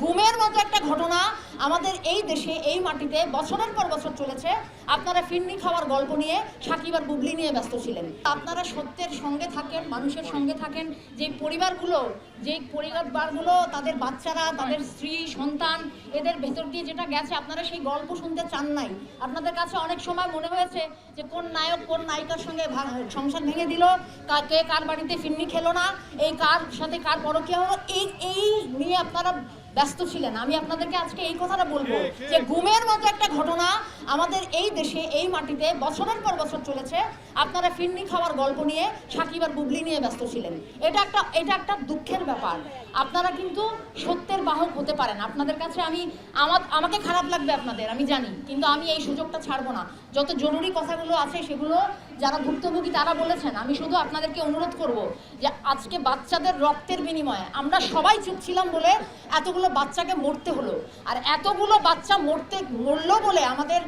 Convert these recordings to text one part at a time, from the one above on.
গুমের মতো একটা ঘটনা আমাদের এই দেশে, এই মাটিতে বছরের পর বছর চলেছে। আপনারা ফিরনি খাওয়ার গল্প নিয়ে সাকিব আর বুবলি নিয়ে ব্যস্ত ছিলেন। আপনারা সত্যের সঙ্গে থাকেন, মানুষের সঙ্গে থাকেন, যে পরিবারগুলো যে পরিবারগুলো, তাদের বাচ্চারা, তাদের স্ত্রী, সন্তান, এদের ভেতর দিয়ে যেটা গেছে, আপনারা সেই গল্প শুনতে চান নাই। আপনাদের কাছে অনেক সময় মনে হয়েছে যে কোন নায়ক, কোন নায়িকার সঙ্গে সংসার ভেঙে দিল, কা- কার বাড়িতে ফিরনি খেলো না, এই কার সাথে কার পরকীয়া হলো, এই এই নিয়ে আপনারা ব্যস্ত ছিলেন। আমি আপনাদেরকে আজকে এই কথাটা বলব যে ঘুমের মতো একটা ঘটনা আমাদের এই দেশে, এই মাটিতে বছরের পর বছর চলেছে আপনারা ফিরনি খাওয়ার গল্প নিয়ে সাকিব আর বুবলি নিয়ে ব্যস্ত ছিলেন। এটা একটা এটা একটা দুঃখের ব্যাপার। আপনারা কিন্তু সত্যের বাহক হতে পারেন। আপনাদের কাছে আমি, আমার, আমাকে খারাপ লাগবে আপনাদের, আমি জানি, কিন্তু আমি এই সুযোগটা ছাড়বো না। যত জরুরি কথাগুলো আছে সেগুলো যারা ভুক্তভোগী তারা বলেছেন। আমি শুধু আপনাদেরকে অনুরোধ করব যে আজকে বাচ্চাদের রক্তের বিনিময়ে আমরা সবাই চুপ ছিলাম বলে এতগুলো বাচ্চাকে মরতে হলো। আর এতগুলো বাচ্চা মরতে, মরলো বলে আমাদের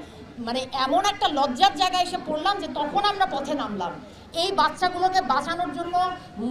মানে এমন একটা লজ্জার জায়গায় এসে পড়লাম যে তখন আমরা পথে নামলাম। এই বাচ্চাগুলোকে বাঁচানোর জন্য,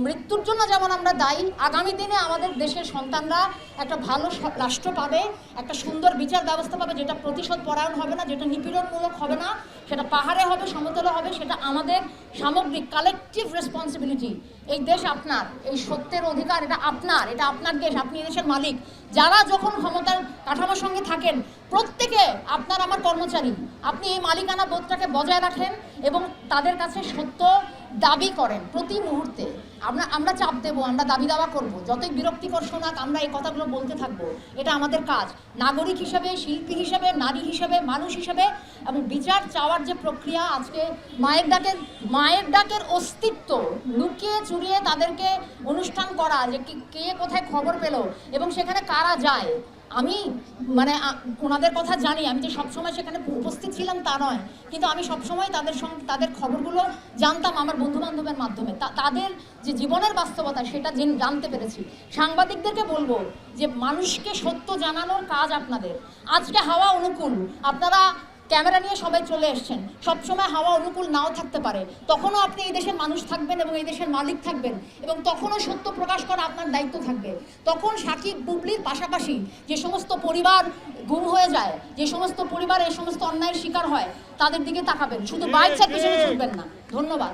মৃত্যুর জন্য যেমন আমরা দায়ী, আগামী দিনে আমাদের দেশের সন্তানরা একটা ভালো রাষ্ট্র পাবে, একটা সুন্দর বিচার ব্যবস্থা পাবে, যেটা প্রতিশোধ পরায়ণ হবে না, যেটা নিপীড়নমূলক হবে না, সেটা পাহাড়ে হবে, সমতলে হবে, সেটা আমাদের সামগ্রিক কালেকটিভ রেসপন্সিবিলিটি এই দেশ আপনার, এই সত্যের অধিকার, এটা আপনার এটা আপনার দেশ, আপনি দেশের মালিক। যারা যখন ক্ষমতার কাঠামোর সঙ্গে থাকেন। প্রত্যেকে আপনার আমার কর্মচারী। আপনি এই মালিকানা বোধটাকে বজায় রাখেন এবং তাদের কাছে সত্য দাবি করেন প্রতি মুহূর্তে। আমরা আমরা চাপ দেবো, আমরা দাবি দাওয়া করব। যতই বিরক্তিকর শোনাক, আমরা এই কথাগুলো বলতে থাকব। এটা আমাদের কাজ। নাগরিক হিসেবে, শিল্পী হিসেবে, নারী হিসেবে, মানুষ হিসেবে এবং বিচার চাওয়ার যে প্রক্রিয়া আজকে, মায়ের ডাকের মায়ের ডাকের অস্তিত্ব লুকিয়ে চুরিয়ে তাদেরকে অনুষ্ঠান করা যে কি- কে কোথায় খবর পেল এবং সেখানে কারা যায় আমি মানে ওনাদের কথা জানি। আমি যে সবসময় সেখানে উপস্থিত ছিলাম তা নয়। কিন্তু আমি সবসময় তাদের সঙ্গে তাদের খবরগুলো জানতাম আমার বন্ধু বান্ধবের মাধ্যমে তাদের যে জীবনের বাস্তবতা, সেটা জেন- জানতে পেরেছি। সাংবাদিকদেরকে বলব যে, মানুষকে সত্য জানানোর কাজ আপনাদের। আজকে হাওয়া অনুকূল। আপনারা ক্যামেরা নিয়ে সবাই চলে এসছেন। সবসময় হাওয়া অনুকূল নাও থাকতে পারে। তখনও আপনি এই দেশের মানুষ থাকবেন এবং এই দেশের মালিক থাকবেন এবং তখনও সত্য প্রকাশ করা আপনার দায়িত্ব থাকবে। তখন সাকিব বুবলির পাশাপাশি যে সমস্ত পরিবার গুম হয়ে যায় যে সমস্ত পরিবার এই সমস্ত অন্যায়ের শিকার হয় তাদের দিকে তাকাবেন। শুধু বাইক পিছনে ছুটবেন না। ধন্যবাদ।